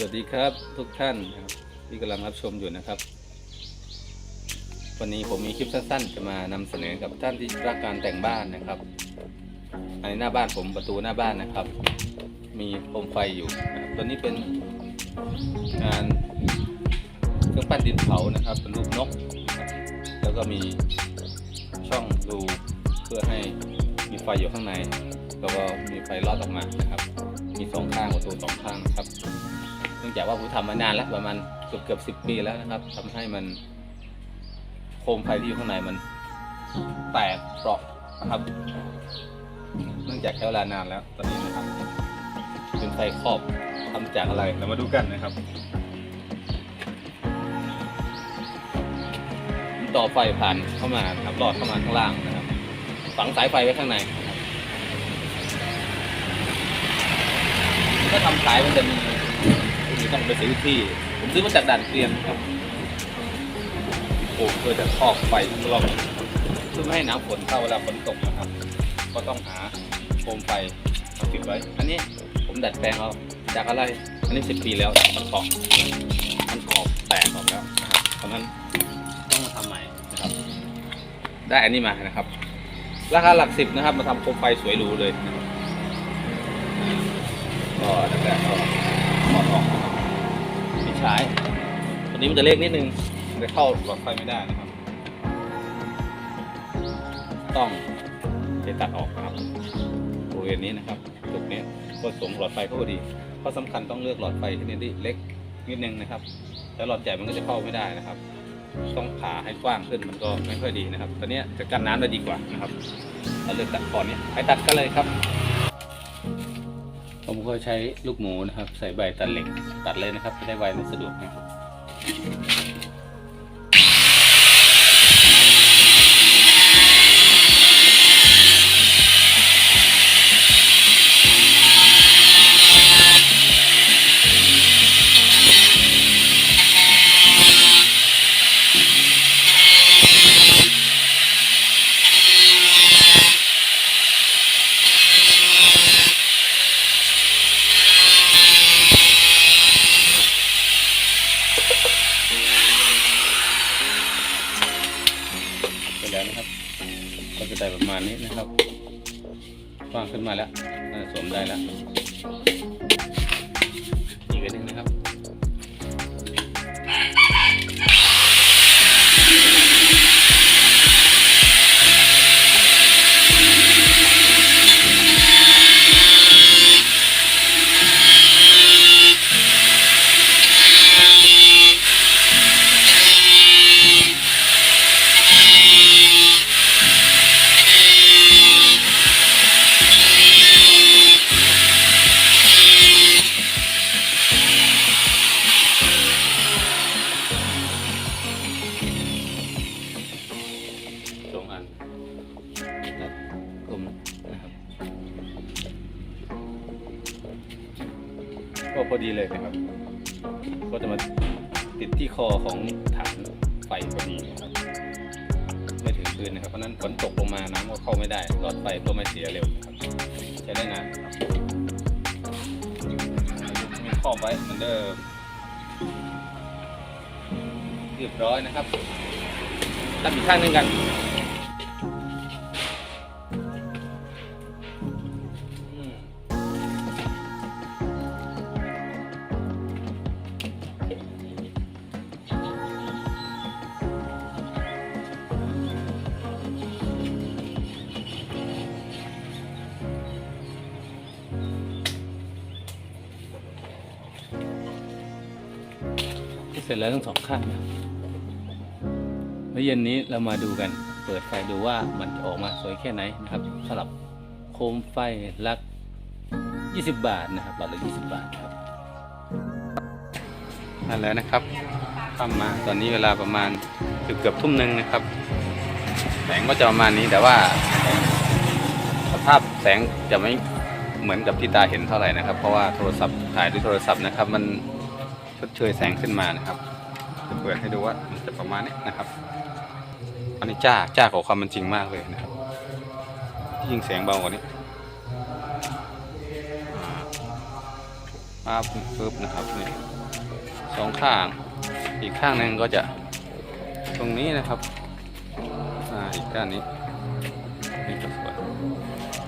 สวัสดีครับทุกท่านนะครับที่กำลังรับชมอยู่นะครับ วันนี้ผมมีคลิปสั้นๆ จะมานำเสนอกับท่านที่รักการแต่งบ้านนะครับอันนี้หน้าบ้านผมประตูหน้าบ้านนะครับ มีโคมไฟอยู่นะตัวนี้เป็นงานเครื่องปั้นดินเผานะครับ เป็นรูปนกนแล้วก็มีช่องรูเพื่อให้มีไฟอยู่ข้างใน แล้วก็มีไฟลอดออกมานะครับ มีสองข้างประตูสองข้างนะครับ เนื่องจากว่าผมทำมานานแล้วประมาณเกือบเกือบสิบปีแล้วนะครับทำให้มันโคมไฟที่อยู่ข้างในมันแตกเปราะนะครับ เนื่องจากใช้เวลานานแล้วตอนนี้นะครับเป็นไฟครอบทำจากอะไรเรามาดูกันนะครับ ต่อไฟผ่านเข้ามาครับลอดเข้ามาข้างล่างนะครับ ฝังสายไฟไว้ข้างในถ้าทำขายมันจะมี มีต้องไปซื้อที่ ผมซื้อมาจากด่านเกวียนครับโอ้เพื่อจะครอบไฟรอบเพื่อไม่ให้น้ำฝนเข้าเวลาฝนตกนะครับ ก็ต้องหาโคมไฟมาติดไว้ อันนี้ผมดัดแปลงเอาจากอะไร อันนี้สิบปีแล้วมันขอบมันขอบแตกออกแล้วนะครับเพราะฉะนั้นต้องมาทำใหม่นะครับ ได้อันนี้มานะครับ ราคาหลักสิบนะครับ มาทำโคมไฟสวยหรูเลยนะครับก็ดัดแปลงเอา ถอดออกนะครับ มีใช้ตัวนี้มันจะเล็กนิดนึงมันจะเข้าหลอดไฟไม่ได้นะครับ ต้องไปตัดออกนะครับบริเวณนี้นะครับจุดนี้ก็สวมหลอดไฟเข้าพอดีข้อสำคัญต้องเลือกหลอดไฟที่นี่เล็กนิดนึงนะครับ แล้วหลอดใหญ่มันก็จะเข้าไม่ได้นะครับ ต้องผ่าให้กว้างขึ้นมันก็ไม่ค่อยดีนะครับตัวเนี้จะกันน้ำได้ดีกว่านะครับเราเลือกตัดก่อนเนี้ยไปตัดกันเลยครับ ผมก็ใช้ลูกหมูนะครับ ใส่ใบตัดเหล็กตัดเลยนะครับจะได้ไวและสะดวกนะครับ แล้วนะครับ ก็จะได้ประมาณนี้นะครับกว้างขึ้นมาแล้วสวมได้แล้ว ก็พอดีเลยนะครับ ก็จะมาติดที่คอของฐานไฟพอดีนะครับไม่ถึงพื้นนะครับเพราะนั้นฝนตกลงมาน้ำก็เข้าไม่ได้หลอดไฟก็ไม่เสียเร็วนะครับใช้ได้นานครับมีครอบไว้เหมือนเดิมเรียบร้อยนะครับตัดอีกข้างหนึงกัน สร็จแล้วทั้งสองข้างนะแล้วเย็นนี้เรามาดูกัน เปิดไฟดูว่ามันจะออกมาสวยแค่ไหนนะครับสำหรับโคมไฟลัก 20 บาทนะครับหลอดละ20 บาทครับนั่นแล้วนะครับทำมาตอนนี้เวลาประมาณเกือบเกือบทุ่มหนึ่งนะครับ แสงก็จะประมาณนี้แต่ว่า สภาพแสงจะไม่เหมือนกับที่ตาเห็นเท่าไหร่นะครับ เพราะว่าโทรศัพท์ถ่ายด้วยโทรศัพท์นะครับมัน ชดเชยแสงขึ้นมานะครับจะเปิดให้ดูว่ามันจะประมาณนี้นะครับ อันนี้จ้าจ้ากว่าความเป็นจริงมากเลยนะครับที่ยิงแสงเบากว่านี้อ่าปึ๊บนะครับนี่สองข้าง อีกข้างหนึ่งก็จะตรงนี้นะครับอ่าอีกด้านนี้นี่ก็สวย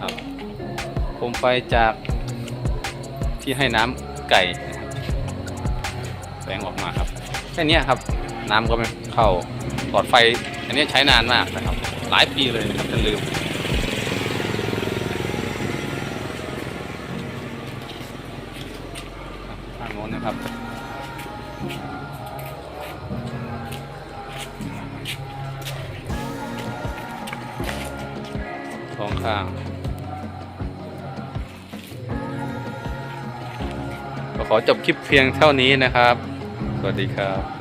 ครับโคมไฟจากที่ให้น้ำไก่นะ งออกมาครับแค่นี้ครับน้ำก็ไม่เข้าหลอดไฟอันนี้ใช้นานมากนะครับ หลายปีเลยนะครับจนลืมทางโน้นนะครับสองข้างก็ขอจบคลิปเพียงเท่านี้นะครับ สวัสดีครับ